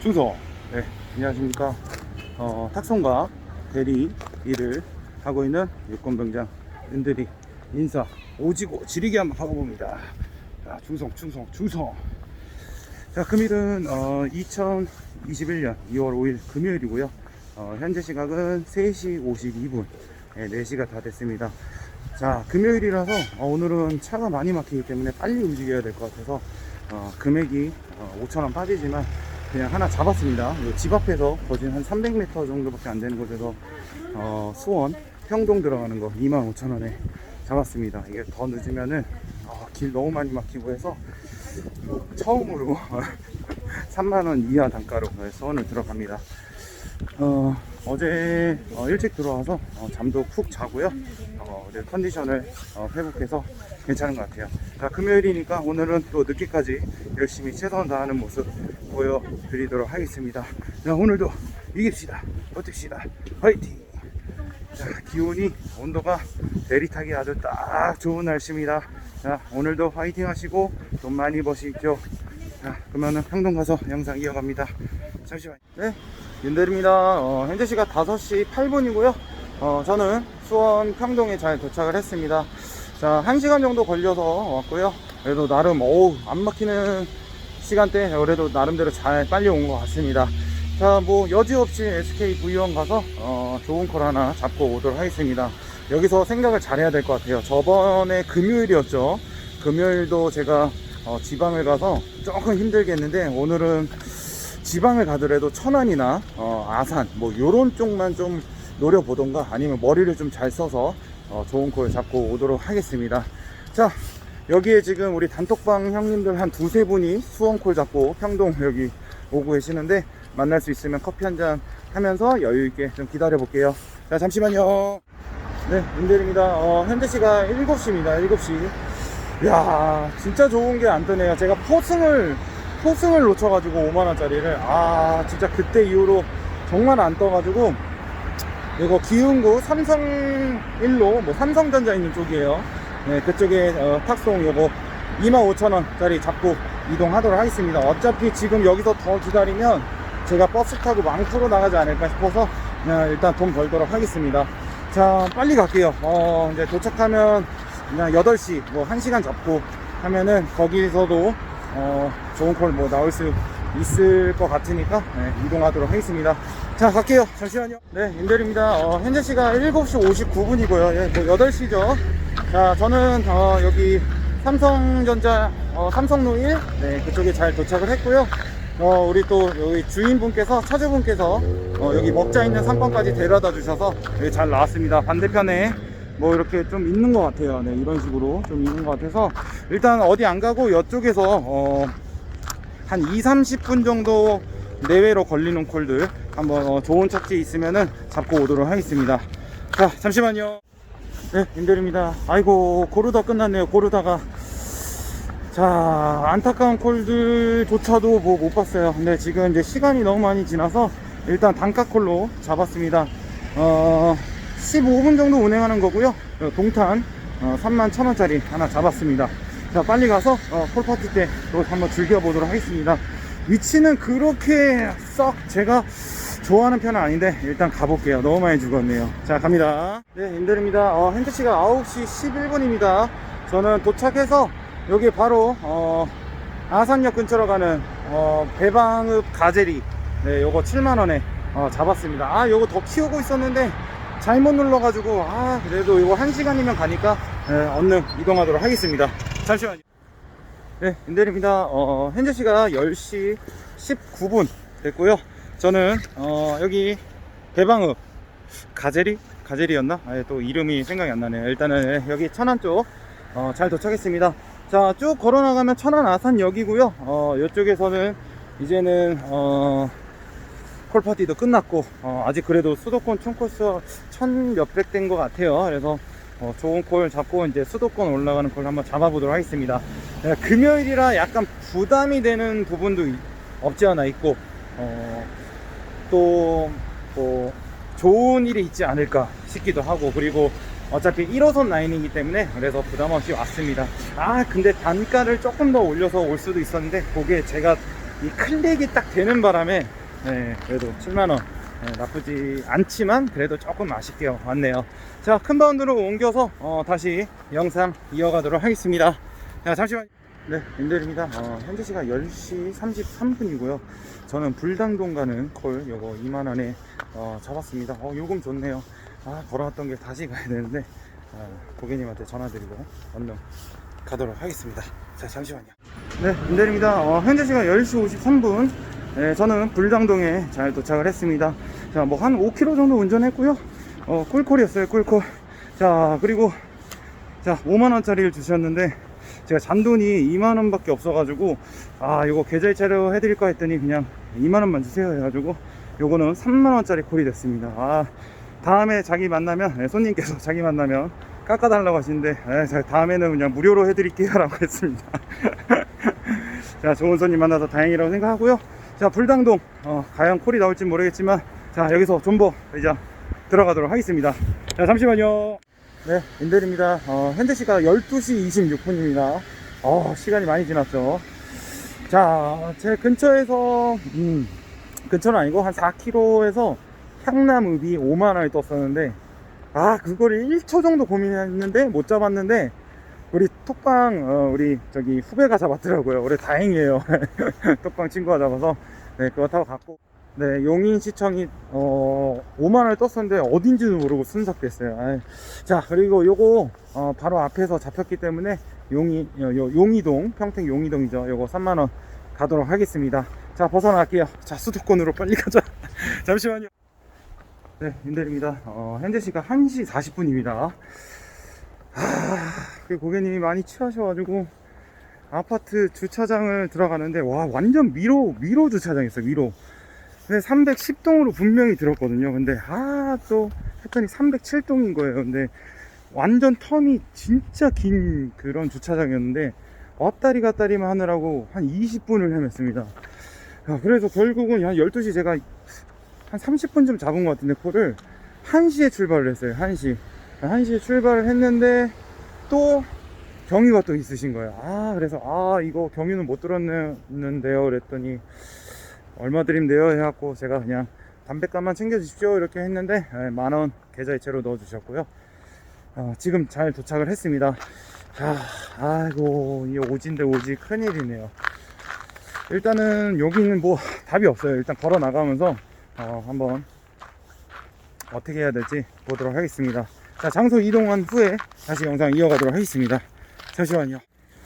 중소. 네, 안녕하십니까. 어, 탁송과 대리 일을 하고 있는 유권병장 은들이 인사 오지고 지리게 한번 가보봅니다. 자, 중성, 중성, 중성. 자, 금일은 어, 2021년 2월 5일 금요일이고요. 어, 현재 시각은 3시 52분. 네, 4시가 다 됐습니다. 자, 금요일이라서 어, 오늘은 차가 많이 막히기 때문에 빨리 움직여야 될 것 같아서 어, 금액이 어, 5,000원 빠지지만 그냥 하나 잡았습니다. 이집 앞에서 거진 한 300m 정도밖에 안 되는 곳에서 어, 수원 평동 들어가는 거 25,000원에 잡았습니다. 이게 더 늦으면은 어, 길 너무 많이 막히고 해서 처음으로 3만원 이하 단가로 수원을 들어갑니다. 어, 어제 어, 일찍 들어와서 어, 잠도 푹 자고요. 어, 어제 컨디션을 어, 회복해서 괜찮은 것 같아요. 자, 금요일이니까 오늘은 또 늦게까지 열심히 최선을 다하는 모습 보여드리도록 하겠습니다. 자, 오늘도 이깁시다. 버팁시다. 화이팅! 자, 기온이, 온도가 내리타기 아주 딱 좋은 날씨입니다. 자, 오늘도 화이팅 하시고 돈 많이 버시죠. 자, 그러면은 평동 가서 영상 이어갑니다. 잠시만요. 네, 윤대리입니다. 어, 현재 시각 5시 8분이고요. 어, 저는 수원 평동에 잘 도착을 했습니다. 자, 1시간 정도 걸려서 왔고요. 그래도 나름, 어우, 안 막히는 시간대, 그래도 나름대로 잘 빨리 온 것 같습니다. 자, 뭐, 여지없이 SK V1 가서, 어, 좋은 콜 하나 잡고 오도록 하겠습니다. 여기서 생각을 잘해야 될 것 같아요. 저번에 금요일이었죠. 금요일도 제가, 어, 지방을 가서 조금 힘들겠는데, 오늘은 지방을 가더라도 천안이나 어, 아산 뭐 요런 쪽만 좀 노려보던가 아니면 머리를 좀 잘 써서 어, 좋은 콜 잡고 오도록 하겠습니다. 자 여기에 지금 우리 단톡방 형님들 한 두세 분이 수원콜 잡고 평동 여기 오고 계시는데 만날 수 있으면 커피 한 잔 하면서 여유 있게 좀 기다려 볼게요. 자 잠시만요. 네 윤대리입니다. 어, 현재 시각 7시입니다. 7시. 야 진짜 좋은 게 안 뜨네요. 제가 포승을 포승을 놓쳐가지고 5만원짜리를 아 진짜 그때 이후로 정말 안 떠가지고 이거 기흥구 삼성 1로 뭐 삼성전자 있는 쪽이에요. 네 그쪽에 어, 탁송 요거 25,000원짜리 잡고 이동하도록 하겠습니다. 어차피 지금 여기서 더 기다리면 제가 버스 타고 망토로 나가지 않을까 싶어서 그냥 일단 돈 벌도록 하겠습니다. 자 빨리 갈게요. 어 이제 도착하면 그냥 8시 뭐 1시간 잡고 하면은 거기서도 어 좋은 콜 뭐 나올 수 있을 것 같으니까 네, 이동하도록 하겠습니다. 자 갈게요. 잠시만요. 네 임대리입니다. 어, 현재 시각 7시 59분이고요. 예, 뭐 8시죠. 자 저는 어, 여기 삼성전자 어, 삼성로 1 네, 그쪽에 잘 도착을 했고요. 어, 우리 또 여기 주인분께서 차주분께서 어, 여기 먹자 있는 상권까지 데려다 주셔서 네, 잘 나왔습니다. 반대편에 뭐 이렇게 좀 있는 것 같아요. 네, 이런 식으로 좀 있는 것 같아서 일단 어디 안 가고 이쪽에서 어, 한 2, 30분 정도 내외로 걸리는 콜들 한번 어, 좋은 착지 있으면은 잡고 오도록 하겠습니다. 자 잠시만요. 네 임대리입니다. 아이고 고르다 끝났네요. 고르다가. 자 안타까운 콜들조차도 뭐 못 봤어요. 근데 지금 이제 시간이 너무 많이 지나서 일단 단가 콜로 잡았습니다. 어 15분 정도 운행하는 거고요. 어, 동탄 어, 3만 1000원짜리 하나 잡았습니다. 자 빨리 가서 어, 콜파티 때또 한번 즐겨보도록 하겠습니다. 위치는 그렇게 썩 제가 좋아하는 편은 아닌데 일단 가볼게요. 너무 많이 죽었네요. 자 갑니다. 네 임대리입니다. 어, 현재 시각 9시 11분입니다. 저는 도착해서 여기 바로 어, 아산역 근처로 가는 어, 배방읍 가제리. 네 요거 7만원에 어, 잡았습니다. 아 요거 더 키우고 있었는데 잘못 눌러가지고 아 그래도 이거 1시간이면 가니까 네, 얼른 이동하도록 하겠습니다 잠시만요 네 임대리입니다 어, 현재 시각 10시 19분 됐고요 저는 어, 여기 배방읍 가제리 가제리였나? 아예 또 이름이 생각이 안 나네요. 일단은 예, 여기 천안 쪽 어, 잘 도착했습니다. 자, 쭉 걸어 나가면 천안 아산역이고요. 어, 이쪽에서는 이제는 어, 콜파티도 끝났고 어, 아직 그래도 수도권 총코스 천 몇백 된 것 같아요. 그래서 어, 좋은 콜 잡고 이제 수도권 올라가는 콜 한번 잡아보도록 하겠습니다. 네, 금요일이라 약간 부담이 되는 부분도 이- 없지 않아 있고 어, 또뭐 좋은 일이 있지 않을까 싶기도 하고 그리고 어차피 1호선 라인이기 때문에 그래서 부담 없이 왔습니다 아 근데 단가를 조금 더 올려서 올 수도 있었는데 그게 제가 이 클릭이 딱 되는 바람에 네, 그래도 7만원. 네, 나쁘지 않지만 그래도 조금 아쉽게 왔네요. 자 큰 바운드로 옮겨서 어, 다시 영상 이어가도록 하겠습니다. 자 잠시만 네 임대리입니다. 어, 현재 시간 10시 33분이고요. 저는 불당동 가는 콜 요거 2만 원에 어, 잡았습니다. 어 요금 좋네요. 아 걸어왔던 길 다시 가야 되는데 어, 고객님한테 전화드리고 얼른 가도록 하겠습니다. 자 잠시만요. 네 임대리입니다. 어, 현재 시간 10시 53분 네, 저는 불당동에 잘 도착을 했습니다. 자 뭐 한 5km 정도 운전했고요. 어, 꿀콜이었어요 꿀콜. 자 그리고 자 5만원짜리를 주셨는데 제가 잔돈이 2만원 밖에 없어가지고 아 이거 계좌이체로 해드릴까 했더니 그냥 2만원만 주세요 해가지고 요거는 3만원짜리 콜이 됐습니다. 아 다음에 자기 만나면 네, 손님께서 자기 만나면 깎아달라고 하시는데 에, 자, 다음에는 그냥 무료로 해드릴게요 라고 했습니다. 자 좋은 손님 만나서 다행이라고 생각하고요 자 불당동 어, 과연 콜이 나올지 모르겠지만 자 여기서 존버 이제 들어가도록 하겠습니다. 자 잠시만요. 네 인델입니다. 어, 현재 시각 12시 26분입니다. 어, 시간이 많이 지났죠. 자 제 근처에서 음, 근처는 아니고 한 4km에서 향남읍이 5만원이 떴었는데 아 그거를 1초 정도 고민했는데 못 잡았는데 우리 톡방 어, 우리 저기 후배가 잡았더라고요. 올해 다행이에요. 톡방 친구가 잡아서. 네 그거 타고 갔고. 네 용인 시청이 어 5만 원을 떴었는데 어딘지도 모르고 순삭됐어요. 아이, 자 그리고 요거 어, 바로 앞에서 잡혔기 때문에 용이 어, 요, 용이동 평택 용이동이죠. 요거 3만 원 가도록 하겠습니다. 자 벗어날게요. 자 수도권으로 빨리 가자. 잠시만요. 네 임대입니다. 어, 현재 시각 1시 40분입니다 그 고객님이 많이 취하셔가지고 아파트 주차장을 들어가는데 와 완전 미로 미로 주차장이었어요 미로. 근데 310동으로 분명히 들었거든요. 근데 아 또 했더니 307동인 거예요. 근데 완전 텀이 진짜 긴 그런 주차장이었는데 왔다리 갔다리만 하느라고 한 20분을 헤맸습니다. 야, 그래서 결국은 한 12시 제가 한 30분쯤 잡은 것 같은데 콜을 1시에 출발을 했어요 1시 1시에 출발을 했는데 또 경유가 또 있으신 거예요. 아, 그래서, 아, 이거 경유는 못 들었는데요. 그랬더니, 얼마 드림돼요? 해갖고, 제가 그냥 담배값만 챙겨주십시오. 이렇게 했는데, 예, 만원 계좌이체로 넣어주셨고요. 어, 지금 잘 도착을 했습니다. 자, 아이고, 이 오진데 오지 큰일이네요. 일단은 여기는 뭐 답이 없어요. 일단 걸어 나가면서, 어, 한번 어떻게 해야 될지 보도록 하겠습니다. 자, 장소 이동한 후에 다시 영상 이어가도록 하겠습니다. 잠시만요.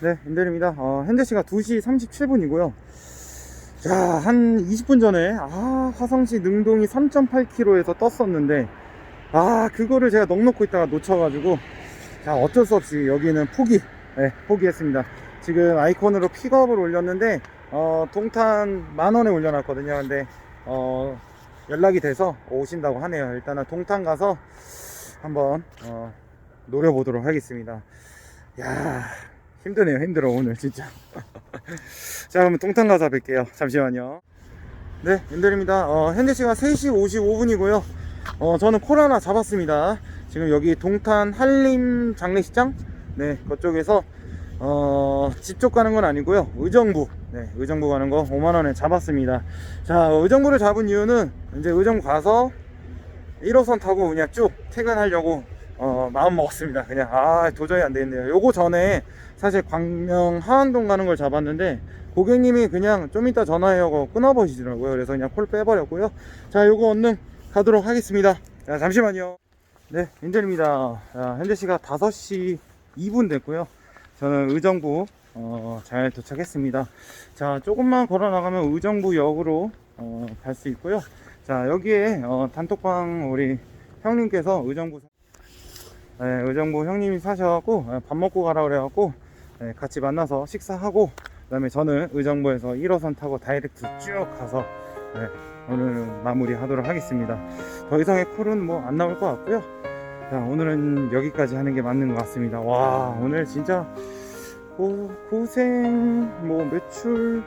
네, 임대리입니다. 어, 현재 시각 2시 37분이고요. 자, 한 20분 전에, 아, 화성시 능동이 3.8km에서 떴었는데, 아, 그거를 제가 넉넉고 있다가 놓쳐가지고, 자, 어쩔 수 없이 여기는 포기, 네, 포기했습니다. 지금 아이콘으로 픽업을 올렸는데, 어, 동탄 만원에 올려놨거든요. 근데, 어, 연락이 돼서 오신다고 하네요. 일단은 동탄 가서 한번, 어, 노려보도록 하겠습니다. 야 힘드네요 힘들어 오늘 진짜. 자 그러면 동탄 가서 뵐게요. 잠시만요. 네 인들입니다. 어, 현재 시간 3시 55분이고요. 어, 저는 코로나 잡았습니다. 지금 여기 동탄 한림 장례식장? 네 그쪽에서 어, 집쪽 가는 건 아니고요. 의정부. 네 의정부 가는 거 5만원에 잡았습니다. 자 의정부를 잡은 이유는 이제 의정부 가서 1호선 타고 그냥 쭉 퇴근하려고 어, 마음 먹었습니다. 그냥 아 도저히 안 되겠네요. 요거 전에 사실 광명 하안동 가는 걸 잡았는데 고객님이 그냥 좀 이따 전화해요 끊어버리시더라고요. 그래서 그냥 콜 빼버렸고요. 자 요거 얼른 가도록 하겠습니다. 자 잠시만요. 네 인전입니다. 자, 현재 시각 5시 2분 됐고요. 저는 의정부 어, 잘 도착했습니다. 자 조금만 걸어 나가면 의정부역으로 어, 갈 수 있고요. 자 여기에 어, 단톡방 우리 형님께서 의정부 네, 의정부 형님이 사셔갖고 네, 밥 먹고 가라 그래갖고 네, 같이 만나서 식사하고 그 다음에 저는 의정부에서 1호선 타고 다이렉트 쭉 가서 네, 오늘은 마무리 하도록 하겠습니다. 더 이상의 콜은 뭐 안 나올 것 같고요. 자 오늘은 여기까지 하는 게 맞는 것 같습니다. 와 오늘 진짜 고, 고생 뭐 매출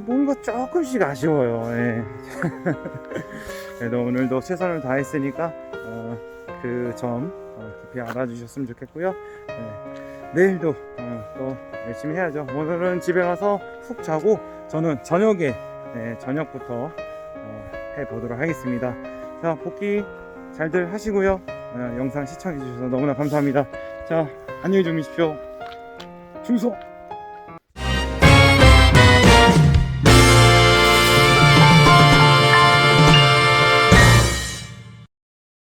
뭔가 조금씩 아쉬워요 예. 그래도 오늘도 최선을 다했으니까 어, 그점 어, 깊이 알아주셨으면 좋겠고요. 네. 내일도 어, 또 열심히 해야죠. 오늘은 집에 가서 푹 자고 저는 저녁에 네, 저녁부터 어, 해보도록 하겠습니다. 자 복귀 잘들 하시고요. 어, 영상 시청해 주셔서 너무나 감사합니다. 자 안녕히 주무십시오. 충성.